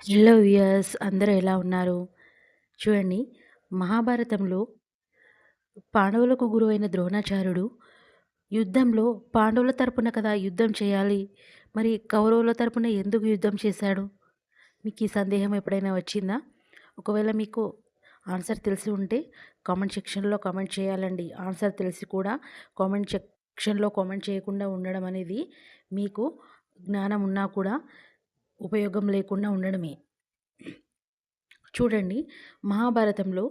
Hello viewers అందరూ ఎలా ఉన్నారు? చూడండి మహాభారతంలో పాండవులకు గురువైన ద్రోణాచార్యుడు యుద్ధంలో పాండవుల తరపున కదా యుద్ధం చేయాలి? మరి కౌరవుల తరపున ఎందుకు యుద్ధం చేశాడు? మీకు ఈ సందేహం ఎప్పుడైనా వచ్చిందా? ఒకవేళ మీకు ఆన్సర్ తెలిసి ఉంటే కామెంట్ సెక్షన్లో కామెంట్ చేయాలండి. ఆన్సర్ తెలిసి కూడా కామెంట్ సెక్షన్లో కామెంట్ చేయకుండా ఉండడం అనేది మీకు జ్ఞానం ఉన్నా కూడా ఉపయోగం లేకుండా ఉండడమే. చూడండి మహాభారతంలో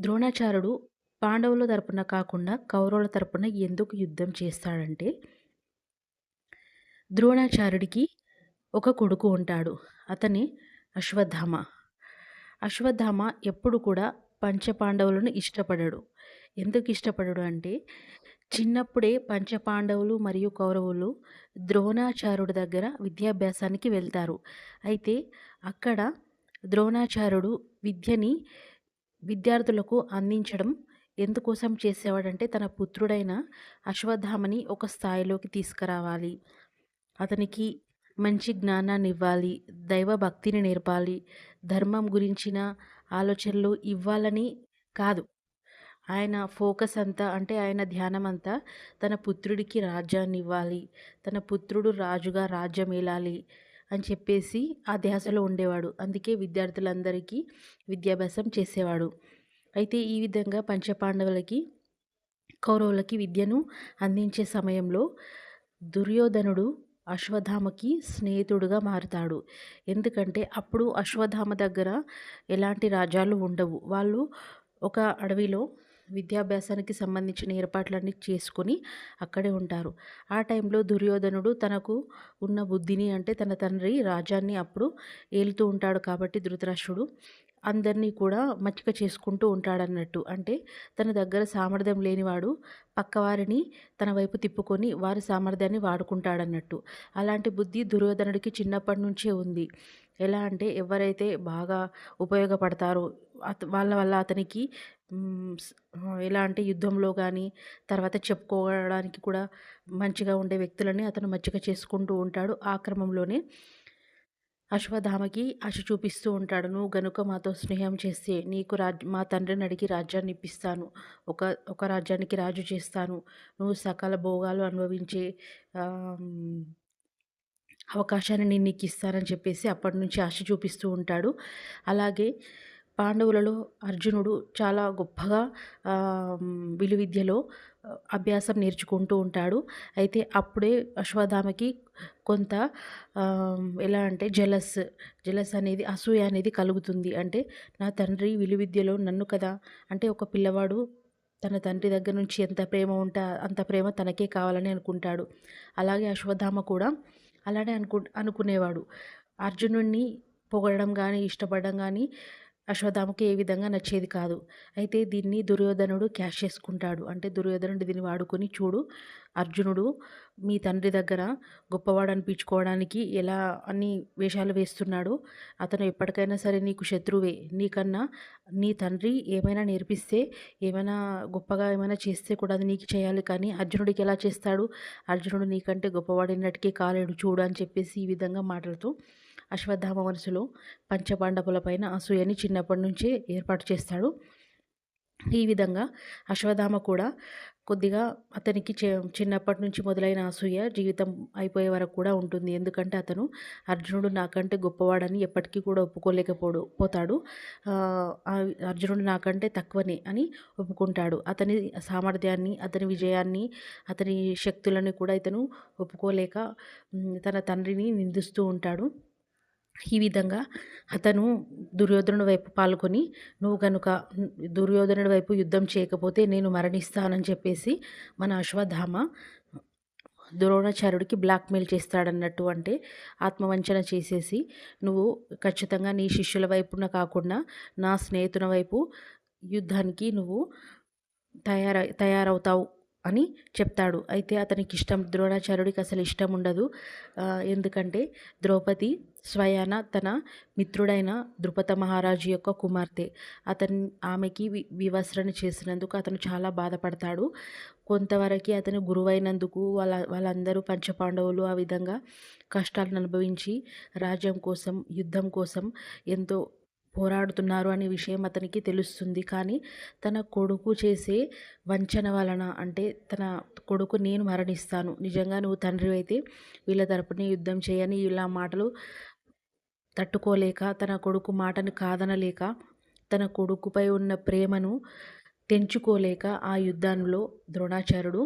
ద్రోణాచార్యుడు పాండవుల తరపున కాకుండా కౌరవుల తరపున ఎందుకు యుద్ధం చేస్తాడంటే ద్రోణాచార్యుడికి ఒక కొడుకు ఉంటాడు అతని అశ్వత్థామ. అశ్వత్థామ ఎప్పుడు కూడా పంచపాండవులను ఇష్టపడడు. ఎందుకు ఇష్టపడడు అంటే చిన్నప్పుడే పంచపాండవులు మరియు కౌరవులు ద్రోణాచార్యుడి దగ్గర విద్యాభ్యాసానికి వెళ్తారు. అయితే అక్కడ ద్రోణాచార్యుడు విద్యని విద్యార్థులకు అందించడం ఎందుకోసం చేసేవాడంటే తన పుత్రుడైన అశ్వత్థామని ఒక స్థాయిలోకి తీసుకురావాలి. అతనికి మంచి జ్ఞానాన్ని ఇవ్వాలి దైవ భక్తిని నేర్పాలి ధర్మం గురించిన ఆలోచనలు ఇవ్వాలని కాదు. ఆయన ఫోకస్ అంతా అంటే ఆయన ధ్యానం అంతా తన పుత్రుడికి రాజ్యాన్ని ఇవ్వాలి తన పుత్రుడు రాజుగా రాజ్యం ఏలాలి అని చెప్పేసి ఆ ధ్యాసలో ఉండేవాడు. అందుకే విద్యార్థులందరికీ విద్యాభ్యాసం చేసేవాడు. అయితే ఈ విధంగా పంచపాండవులకి కౌరవులకి విద్యను అందించే సమయంలో దుర్యోధనుడు అశ్వధామకి స్నేహితుడుగా మారుతాడు. ఎందుకంటే అప్పుడు అశ్వధామ దగ్గర ఎలాంటి రాజ్యాలు ఉండవు. వాళ్ళు ఒక అడవిలో విద్యాభ్యాసానికి సంబంధించిన ఏర్పాట్లన్నీ చేసుకొని అక్కడే ఉంటారు. ఆ టైంలో దుర్యోధనుడు తనకు ఉన్న బుద్ధిని అంటే తన తండ్రి రాజ్యాన్ని అప్పుడు ఏలుతూ ఉంటాడు కాబట్టి ధృతరాష్ట్రుడు అందరినీ కూడా మచ్చిక చేసుకుంటూ ఉంటాడన్నట్టు. అంటే తన దగ్గర సామర్థ్యం లేనివాడు పక్కవారిని తన వైపు తిప్పుకొని వారి సామర్థ్యాన్ని వాడుకుంటాడన్నట్టు. అలాంటి బుద్ధి దుర్యోధనుడికి చిన్నప్పటి నుంచే ఉంది. ఎలా అంటే ఎవరైతే బాగా ఉపయోగపడతారో అత వాళ్ళ వల్ల అతనికి ఎలా అంటే యుద్ధంలో కానీ తర్వాత చెప్పుకోవడానికి కూడా మంచిగా ఉండే వ్యక్తులని అతను మంచిగా చేసుకుంటూ ఉంటాడు. ఆ క్రమంలోనే అశ్వధామకి ఆశ చూపిస్తూ ఉంటాడు. నువ్వు గనుక మాతో స్నేహం చేస్తే నీకు రాజ్ మా తండ్రిని అడిగి రాజ్యాన్ని ఇప్పిస్తాను. ఒక ఒక రాజ్యానికి రాజు చేస్తాను. నువ్వు సకల భోగాలు అనుభవించే అవకాశాన్ని నేను నీకు ఇస్తానని చెప్పేసి అప్పటి నుంచి ఆశ చూపిస్తూ ఉంటాడు. అలాగే పాండవులలో అర్జునుడు చాలా గొప్పగా విలువిద్యలో అభ్యాసం నేర్చుకుంటూ ఉంటాడు. అయితే అప్పుడే అశ్వధామకి కొంత ఎలా అంటే జలస్ జలస్ అనేది అసూయ అనేది కలుగుతుంది. అంటే నా తండ్రి విలువిద్యలో నన్ను కదా అంటే ఒక పిల్లవాడు తన తండ్రి దగ్గర నుంచి ఎంత ప్రేమ ఉంటే అంత ప్రేమ తనకే కావాలని అనుకుంటాడు. అలాగే అశ్వధామ కూడా అలానే అనుకు అనుకునేవాడు. అర్జునుడిని పొగడడం కానీ ఇష్టపడడం కానీ అశ్వత్థామకి ఏ విధంగా నచ్చేది కాదు. అయితే దీన్ని దుర్యోధనుడు క్యాష్ చేసుకుంటాడు. అంటే దుర్యోధనుడు దీన్ని వాడుకొని చూడు అర్జునుడు మీ తండ్రి దగ్గర గొప్పవాడు అనిపించుకోవడానికి ఎలా అన్ని వేషాలు వేస్తున్నాడు అతను ఎప్పటికైనా సరే నీకు శత్రువే. నీకన్నా నీ తండ్రి ఏమైనా నేర్పిస్తే ఏమైనా గొప్పగా ఏమైనా చేస్తే కూడా అది నీకు చేయాలి. కానీ అర్జునుడికి ఎలా చేస్తాడు? అర్జునుడు నీకంటే గొప్పవాడైనట్టుకే కాలేడు. చూడు అని చెప్పేసి ఈ విధంగా మాటలతో అశ్వత్థామ మనసులో పంచపాండవులపైన అసూయని చిన్నప్పటి నుంచే ఏర్పాటు చేస్తాడు. ఈ విధంగా అశ్వథామ కూడా కొద్దిగా అతనికి చిన్నప్పటి నుంచి మొదలైన అసూయ జీవితం అయిపోయే వరకు కూడా ఉంటుంది. ఎందుకంటే అతను అర్జునుడు నాకంటే గొప్పవాడని ఎప్పటికీ కూడా ఒప్పుకోలేకపోడు పోతాడు. అర్జునుడు నాకంటే తక్కువనే అని ఒప్పుకుంటాడు. అతని సామర్థ్యాన్ని అతని విజయాన్ని అతని శక్తులను కూడా ఇతను ఒప్పుకోలేక తన తండ్రిని నిందిస్తూ ఉంటాడు. ఈ విధంగా అతను దుర్యోధనుడి వైపు పాల్గొని నువ్వు కనుక దుర్యోధనుడి వైపు యుద్ధం చేయకపోతే నేను మరణిస్తానని చెప్పేసి మన అశ్వధామ ద్రోణాచార్యుడికి బ్లాక్మెయిల్ చేస్తాడన్నట్టు అంటే ఆత్మవంచన చేసేసి నువ్వు ఖచ్చితంగా నీ శిష్యుల వైపున కాకుండా నా స్నేహితుల వైపు యుద్ధానికి నువ్వు తయారై తయారవుతావు అని చెప్తాడు. అయితే అతనికి ఇష్టం ద్రోణాచార్యుడికి అసలు ఇష్టం ఉండదు. ఎందుకంటే ద్రౌపది స్వయాన తన మిత్రుడైన ద్రుపద మహారాజు యొక్క కుమార్తె. అతని ఆమెకి వి వివస్రణ చేసినందుకు అతను చాలా బాధపడతాడు. కొంతవరకు అతను గురువైనందుకు వాళ్ళ వాళ్ళందరూ పంచపాండవులు ఆ విధంగా కష్టాలను అనుభవించి రాజ్యం కోసం యుద్ధం కోసం ఎంతో పోరాడుతున్నారు అనే విషయం అతనికి తెలుస్తుంది. కానీ తన కొడుకు చేసే వంచన వలన అంటే తన కొడుకు నేను మరణిస్తాను నిజంగా నువ్వు తండ్రి అయితే వీళ్ళ తరపున యుద్ధం చేయని ఇలా మాటలు తట్టుకోలేక తన కొడుకు మాటను కాదనలేక తన కొడుకుపై ఉన్న ప్రేమను తెంచుకోలేక ఆ యుద్ధంలో ద్రోణాచార్యుడు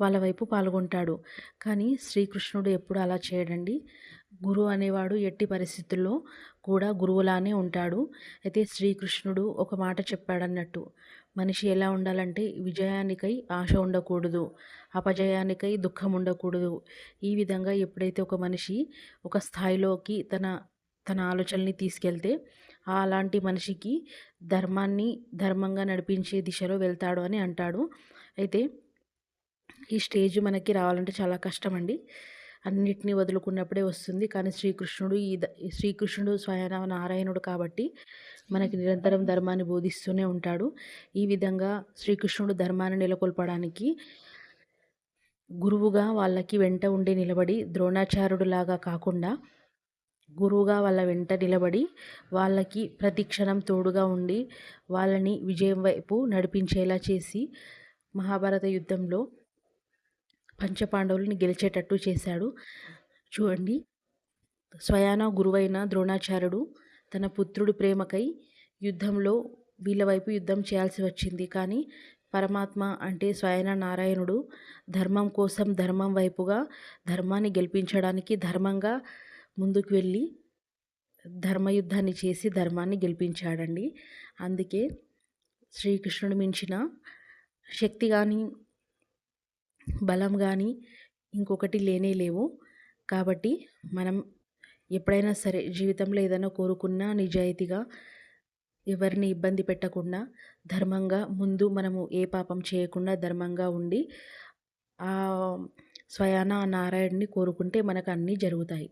వాళ్ళ వైపు పాల్గొంటాడు. కానీ శ్రీకృష్ణుడు ఎప్పుడు అలా చేయడండి. గురువు అనేవాడు ఎట్టి పరిస్థితుల్లో కూడా గురువులానే ఉంటాడు. అయితే శ్రీకృష్ణుడు ఒక మాట చెప్పాడన్నట్టు మనిషి ఎలా ఉండాలంటే విజయానికై ఆశ ఉండకూడదు అపజయానికై దుఃఖం ఉండకూడదు. ఈ విధంగా ఎప్పుడైతే ఒక మనిషి ఒక స్థాయిలోకి తన తన ఆలోచనని తీసుకెళ్తే అలాంటి మనిషికి ధర్మాన్ని ధర్మంగా నడిపించే దిశలో వెళ్తాడు అని అంటాడు. అయితే ఈ స్టేజ్ మనకి రావాలంటే చాలా కష్టం అండి అన్నిటినీ వదులుకున్నప్పుడే వస్తుంది. కానీ శ్రీకృష్ణుడు ఈ శ్రీకృష్ణుడు స్వయన నారాయణుడు కాబట్టి మనకి నిరంతరం ధర్మాన్ని బోధిస్తూనే ఉంటాడు. ఈ విధంగా శ్రీకృష్ణుడు ధర్మాన్ని నెలకొల్పడానికి గురువుగా వాళ్ళకి వెంట ఉండి నిలబడి ద్రోణాచార్యుడులాగా కాకుండా గురువుగా వాళ్ళ వెంట నిలబడి వాళ్ళకి ప్రతి క్షణం తోడుగా ఉండి వాళ్ళని విజయం వైపు నడిపించేలా చేసి మహాభారత యుద్ధంలో పంచపాండవులను గెలిచేటట్టు చేశాడు. చూడండి. స్వయాన గురువైన ద్రోణాచార్యుడు తన పుత్రుడి ప్రేమకై యుద్ధంలో వీళ్ళ వైపు యుద్ధం చేయాల్సి వచ్చింది. కానీ పరమాత్మ అంటే స్వయన నారాయణుడు ధర్మం కోసం ధర్మం వైపుగా ధర్మాన్ని గెలిపించడానికి ధర్మంగా ముందుకు వెళ్ళి ధర్మయుద్ధాన్ని చేసి ధర్మాన్ని గెలిపించాడండి. అందుకే శ్రీకృష్ణుడు మించిన శక్తి కానీ బలం కానీ ఇంకొకటి లేనే లేవు. కాబట్టి మనం ఎప్పుడైనా సరే జీవితంలో ఏదైనా కోరుకున్నా నిజాయితీగా ఎవరిని ఇబ్బంది పెట్టకుండా ధర్మంగా ముందు మనము ఏ పాపం చేయకుండా ధర్మంగా ఉండి స్వయాన నారాయణని కోరుకుంటే మనకు అన్నీ జరుగుతాయి.